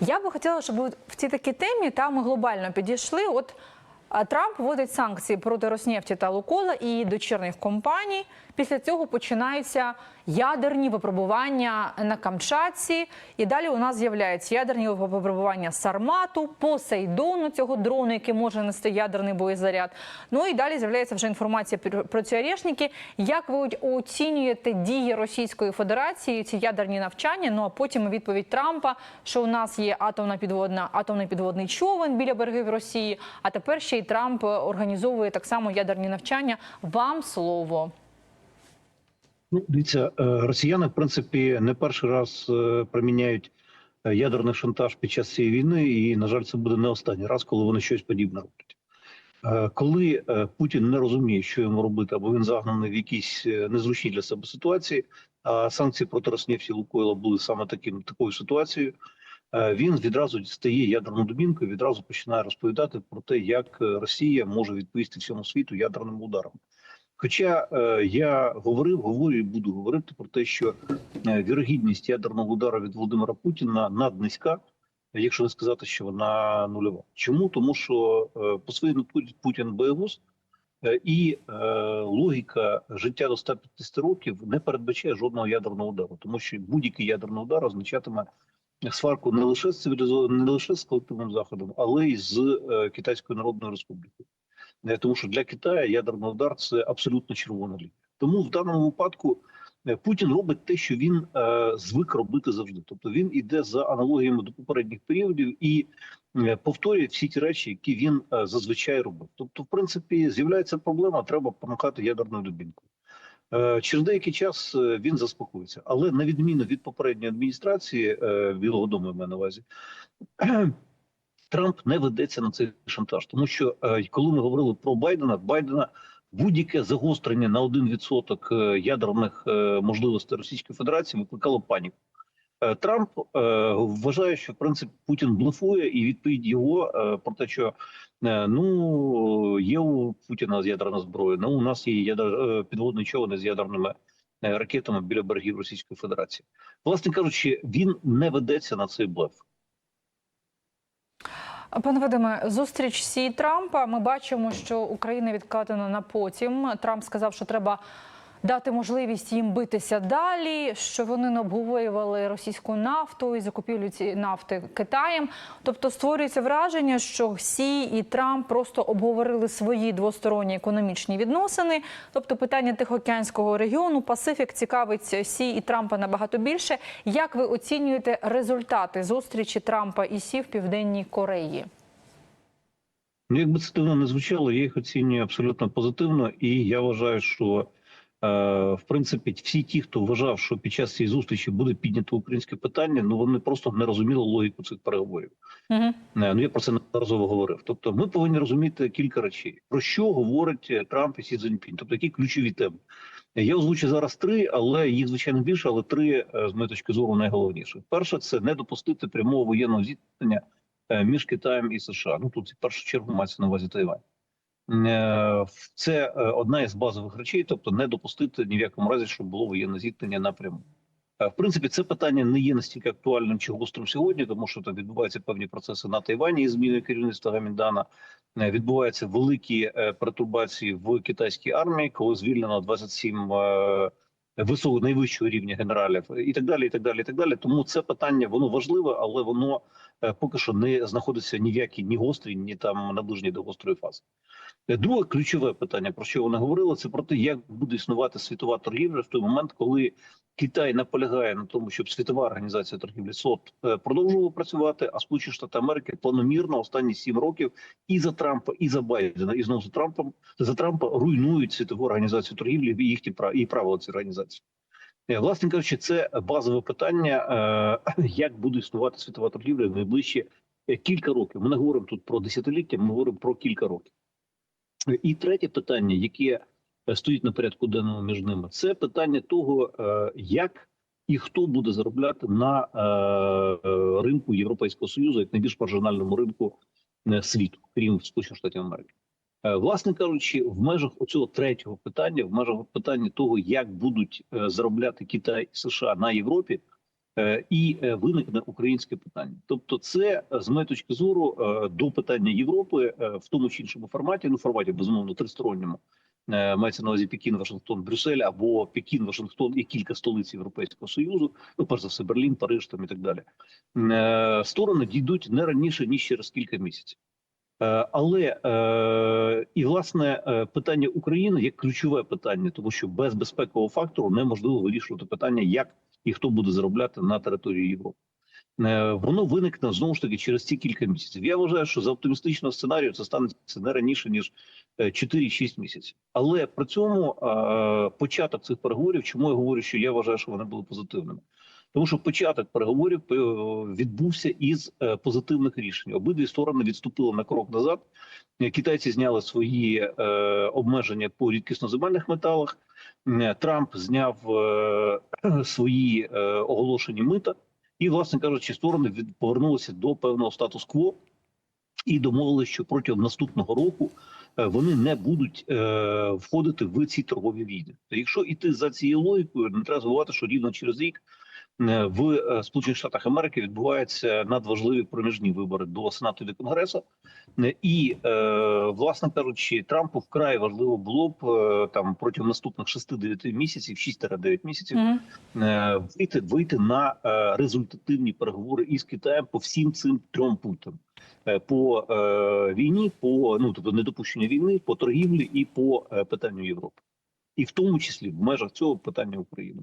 Я би хотіла, щоб в цій такій темі та ми глобально підійшли. От Трамп вводить санкції проти Роснефті та Лукола і дочірних компаній. Після цього починаються ядерні випробування на Камчатці. І далі у нас з'являються ядерні випробування Сармату, Посейдону, цього дрону, який може нести ядерний боєзаряд. Ну і далі з'являється вже інформація про- ці орешники. Як ви оцінюєте дії Російської Федерації, ці ядерні навчання? Ну а потім відповідь Трампа, що у нас є атомна підводна, атомний підводний човен біля берегів Росії. А тепер ще й Трамп організовує так само ядерні навчання. Вам слово. Ну, дивіться, е, росіяни, в принципі, не перший раз е, приміняють е, ядерний шантаж під час цієї війни, і, на жаль, це буде не останній раз, коли вони щось подібне роблять. Коли Путін не розуміє, що йому робити, або він загнаний в якісь незручні для себе ситуації, а санкції проти Роснефті і Лукойла були саме таким такою ситуацією. Він відразу стає ядерною дубінкою, відразу починає розповідати про те, як Росія може відповісти всьому світу ядерним ударом. Хоча е, я говорив, говорю і буду говорити про те, що е, вірогідність ядерного удару від Володимира Путіна наднизька, якщо не сказати, що вона нульова. Чому? Тому що е, по своїй натурі Путін боєгуз, е, і логіка життя до 150 років не передбачає жодного ядерного удару, тому що будь-який ядерний удар означатиме сварку не лише з цивілізованим, не лише з колективним заходом, але й з Китайською Народною Республікою. Тому що для Китаю ядерний удар це абсолютно червона лінія. Тому в даному випадку е, Путін робить те, що він е, звик робити завжди. Тобто він іде за аналогіями до попередніх періодів і е, повторює всі ті речі, які він зазвичай робив. Тобто, в принципі, з'являється проблема, треба помахати ядерною дубінкою. Через деякий час він заспокоїться, але на відміну від попередньої адміністрації Білого Дому, я маю на увазі, Трамп не ведеться на цей шантаж, тому що е, коли ми говорили про Байдена, Байдена будь-яке загострення на 1% е, ядерних е, можливостей Російської Федерації викликало паніку. Трамп вважає, що в принципі Путін блефує, і відповідь його про те, що ну є у Путіна з ядерна зброя, ну у нас є ядер, підводний човен з ядерними ракетами біля берегів Російської Федерації. Власне кажучи, він не ведеться на цей блеф. Пане Вадиме, зустріч Сі Трампа. Ми бачимо, що Україна відкладена на потім. Трамп сказав, що треба дати можливість їм битися далі, що вони не обговорювали російську нафту і закупівлю цієї нафти Китаєм. Тобто створюється враження, що Сі і Трамп просто обговорили свої двосторонні економічні відносини. Тобто питання Тихоокеанського регіону, Пасифік цікавить Сі і Трампа набагато більше. Як ви оцінюєте результати зустрічі Трампа і Сі в Південній Кореї? Ну, якби це дивно не звучало, я їх оцінюю абсолютно позитивно, і я вважаю, що в принципі всі ті, хто вважав, що під час цієї зустрічі буде піднято українське питання, ну вони просто не розуміли логіку цих переговорів. Угу. Е, Ну я про це неодноразово говорив. Тобто, ми повинні розуміти кілька речей, про що говорить е, Трамп і Сі Цзіньпінь, тобто які ключові теми. Е, Я озвучу зараз три, але їх звичайно більше, але три е, з моєї точки зору найголовніше. Перше, це не допустити прямого воєнного зіткнення е, між Китаєм і США. Ну тут в першу чергу мається на увазі Тайвань. Е, Це е, одна із базових речей, тобто не допустити ні в якому разі, щоб було воєнне зіткнення напряму. Е, В принципі, це питання не є настільки актуальним чи гострим сьогодні, тому що там відбуваються певні процеси на Тайвані із зміною керівництва Гаміндана. Відбуваються великі перетурбації в китайській армії, коли звільнено 27 е, високого найвищого рівня генералів, і так далі. І так далі. І так далі. Тому це питання воно важливе, але воно поки що не знаходиться ні в якій ні гострій, ні там наближеній до гострої фази. Е, Друге ключове питання, про що вони говорили, це про те, як буде існувати світова торгівля в той момент, коли Китай наполягає на тому, щоб світова організація торгівлі СОТ е, продовжувала працювати, а Сполучені Штати Америки планомірно останні сім років і за Трампа, і за Байдена, і знову за Трампом за Трампа руйнують світову організацію торгівлі і їхні і правила цієї організації. Е, Власне кажучи, це базове питання, е, як буде існувати світова торгівля в найближчі е, кілька років. Ми не говоримо тут про десятиліття, ми говоримо про кілька років. І третє питання, яке стоїть на порядку денному між ними, це питання того, як і хто буде заробляти на ринку Європейського союзу, як найбільш маржинальному ринку світу, крім Сполучених Штатів Америки. Е, Власне кажучи, в межах оцього третього питання, в межах питання того, як будуть е, заробляти Китай і США на Європі, е, і виникне українське питання. Тобто, це з моєї точки зору до питання Європи в тому чи іншому форматі, ну форматі безумовно тристоронньому. Мається на увазі Пекін, Вашингтон, Брюссель або Пекін, Вашингтон і кілька столиць Європейського союзу. Ну, перш за все, Берлін, Париж там і так далі. Сторони дійдуть не раніше ніж через кілька місяців. Е, Але е, і власне е, питання України як ключове питання, тому що без безпекового фактору неможливо вирішувати питання, як і хто буде заробляти на території Європи. Воно виникне знову ж таки через ці кілька місяців. Я вважаю, що за оптимістичного сценарію це станеться не раніше ніж е, 4-6 місяців. Але при цьому початок цих переговорів, чому я говорю, що я вважаю, що вони були позитивними. Тому що початок переговорів е, відбувся із е, позитивних рішень. Обидві сторони відступили на крок назад. Китайці зняли свої е, обмеження по рідкісноземельних металах. Трамп зняв свої оголошені мита, і, власне кажучи, сторони повернулися до певного статус-кво і домовилися, що протягом наступного року вони не будуть е, входити в ці торгові війни. Якщо йти за цією логікою, не треба забувати, що рівно через рік в е, Сполучених Штатах Америки відбуваються надважливі проміжні вибори до Сенату і до Конгресу. Е, І, е, власне кажучи, Трампу вкрай важливо було б е, там протягом наступних 6-9 місяців, 6-9 місяців, Мгм. е, вийти, вийти на е, результативні переговори із Китаєм по всім цим трьом пунктам: Е, по е, війні, по ну тобто недопущення війни, по торгівлі і по е, питанню Європи, і в тому числі в межах цього питання України.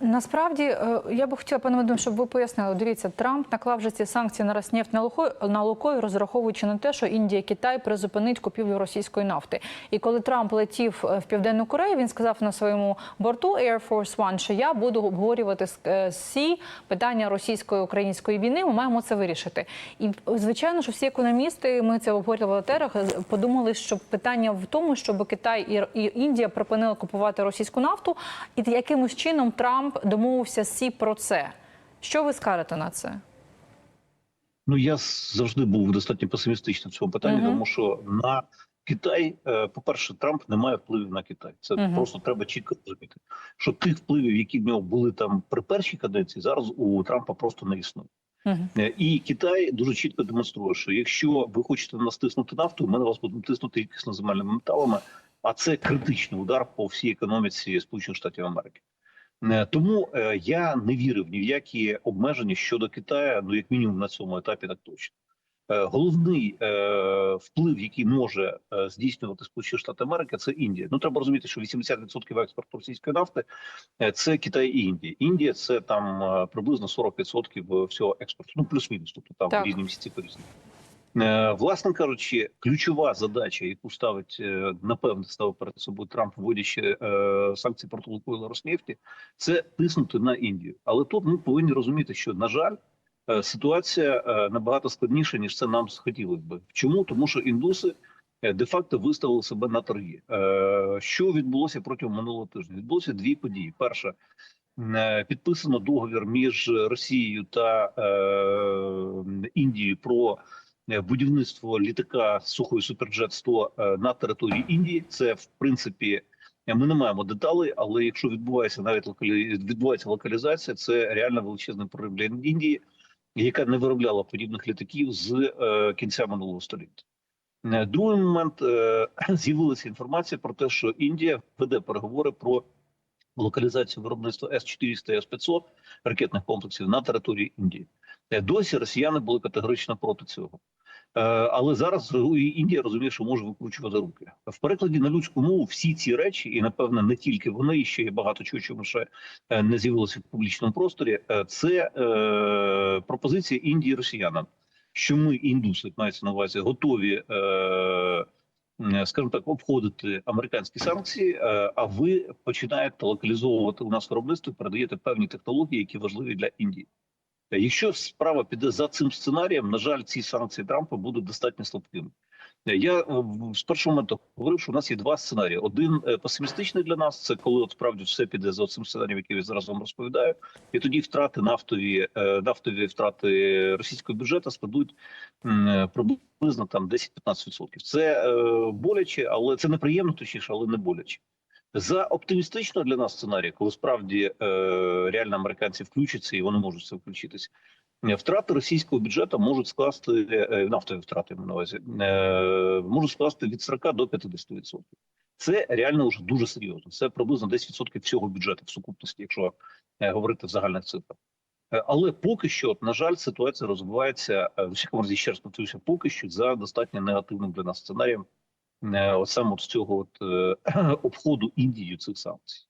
Насправді е, я би хотіла, пане Вадим, щоб ви пояснили. Дивіться, Трамп наклав вже ці санкції на Роснефть на Луко, на Лукою, розраховуючи на те, що Індія Китай призупинить купівлю російської нафти. І коли Трамп летів е, в Південну Корею, він сказав на своєму борту Air Force One, що я буду обговорювати з е, Сі питання російсько-української війни. Ми маємо це вирішити. І звичайно, що всі економісти, ми це обговорювали в етерах, е, подумали, що питання в тому, щоб Китай і Індія припинили купувати російську нафту, і якимось чином Трамп домовився Сі про це. Що ви скажете на це? Ну я завжди був достатньо песимістичним в цьому питанні, Мгм. тому що на Китай, е, по-перше, Трамп не має впливів на Китай. Це Мгм. просто треба чітко розуміти. Що тих впливів, які в нього були там при першій каденції, зараз у Трампа просто не існує. Мгм. Е, І Китай дуже чітко демонструє, що якщо ви хочете на нас тиснути нафту, ми на вас будемо тиснути рідкісноземельними металами, а це критичний удар по всій економіці Сполучених Штатів Америки. Е, Тому е, я не вірив ні в які обмеження щодо Китаю, ну як мінімум на цьому етапі, так точно. Е, Головний е, вплив, який може здійснювати Сполучені Штати Америки, це Індія. Ну треба розуміти, що 80% експорту російської нафти це Китай і Індія. Індія це там приблизно 40% всього експорту, ну плюс-мінус, тобто там Так. різні місяці по різні. Е, Власне кажучи, ключова задача, яку ставить е, напевне ставив перед собою Трамп, вводячи е, санкції проти Лукойла Роснефті, це тиснути на Індію. Але тут ми повинні розуміти, що на жаль, е, ситуація е, набагато складніша ніж це нам хотілося би. Чому тому, що індуси е, де-факто виставили себе на торги. Що відбулося протягом минулого тижня? Відбулося дві події. Перша підписано договір між Росією та Індією про будівництво літака сухої суперджет 100 е, на території Індії. Це в принципі. е, Ми не маємо деталей, але якщо відбувається навіть локалі... відбувається локалізація, це реально величезний прорив для Індії, яка не виробляла подібних літаків з е, кінця минулого століття. Е, Другий момент е, з'явилася інформація про те, що Індія веде переговори про локалізацію виробництва С-400 і С-500 ракетних комплексів на території Індії. Е, Досі росіяни були категорично проти цього. Е, Але зараз Індія розуміє, що може викручувати руки в перекладі на людську мову. Всі ці речі, і напевне не тільки вони, ще є багато чого, чому ще е, не з'явилося в публічному просторі. е, Це пропозиція Індії росіянам, що ми, індуси, мається на увазі, готові. Е, Скажімо так, обходити американські санкції, а ви починаєте локалізовувати у нас виробництво, передаєте певні технології, які важливі для Індії. Якщо справа піде за цим сценарієм, на жаль, ці санкції Трампа будуть достатньо слабкими. Е, Я е, з першого моменту говорив, що у нас є два сценарії: один е, песимістичний для нас це коли от справді все піде за цим сценарієм, який я зараз вам розповідаю, і тоді втрати нафтові, нафтові втрати російського бюджету складуть приблизно там 10-15%. Це боляче, але це неприємно, точніше, але не боляче. За оптимістично для нас сценарій, коли справді е, реально американці включаться і вони можуть це включитись. е, Втрати російського бюджету можуть скласти е, нафтові втрати на увазі, е, можуть скласти від 40 до 50%. Це реально вже дуже серйозно. Це приблизно 10% всього бюджету в сукупності, якщо е, говорити в загальних цифрах. Е, Але поки що, на жаль, ситуація розвивається е, в усякому разі ще раз повторюся, поки що за достатньо негативним для нас сценарієм. Е, От саме з цього от, е, обходу Індії цих санкцій.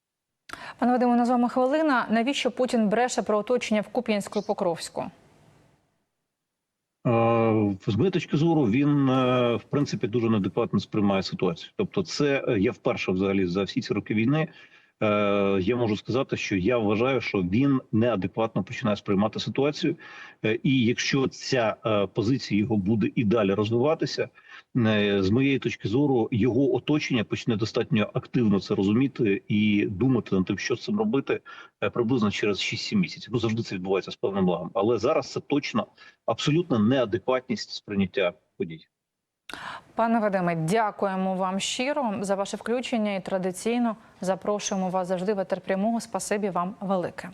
Пане Вадиму, на з вами хвилина. Навіщо Путін бреше про оточення в Куп'янську і Покровську? Е, З моєї точки зору, він в принципі дуже неадекватно сприймає ситуацію. Тобто, це я вперше взагалі за всі ці роки війни. Е, Я можу сказати, що я вважаю, що він неадекватно починає сприймати ситуацію, Е, і якщо ця е, позиція його буде і далі розвиватися, з моєї точки зору, його оточення почне достатньо активно це розуміти і думати над тим, що з цим робити приблизно через 6-7 місяців. Ну завжди це відбувається з певним лагом, але зараз це точно абсолютна неадекватність сприйняття подій. Пане Вадиме, дякуємо вам щиро за ваше включення і традиційно запрошуємо вас завжди в етер прямого. Спасибі вам велике.